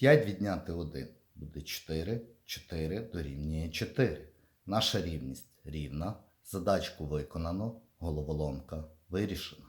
5 відняти 1 буде 4, 4 дорівнює 4. Наша рівність рівна, задачку виконано, головоломка вирішена.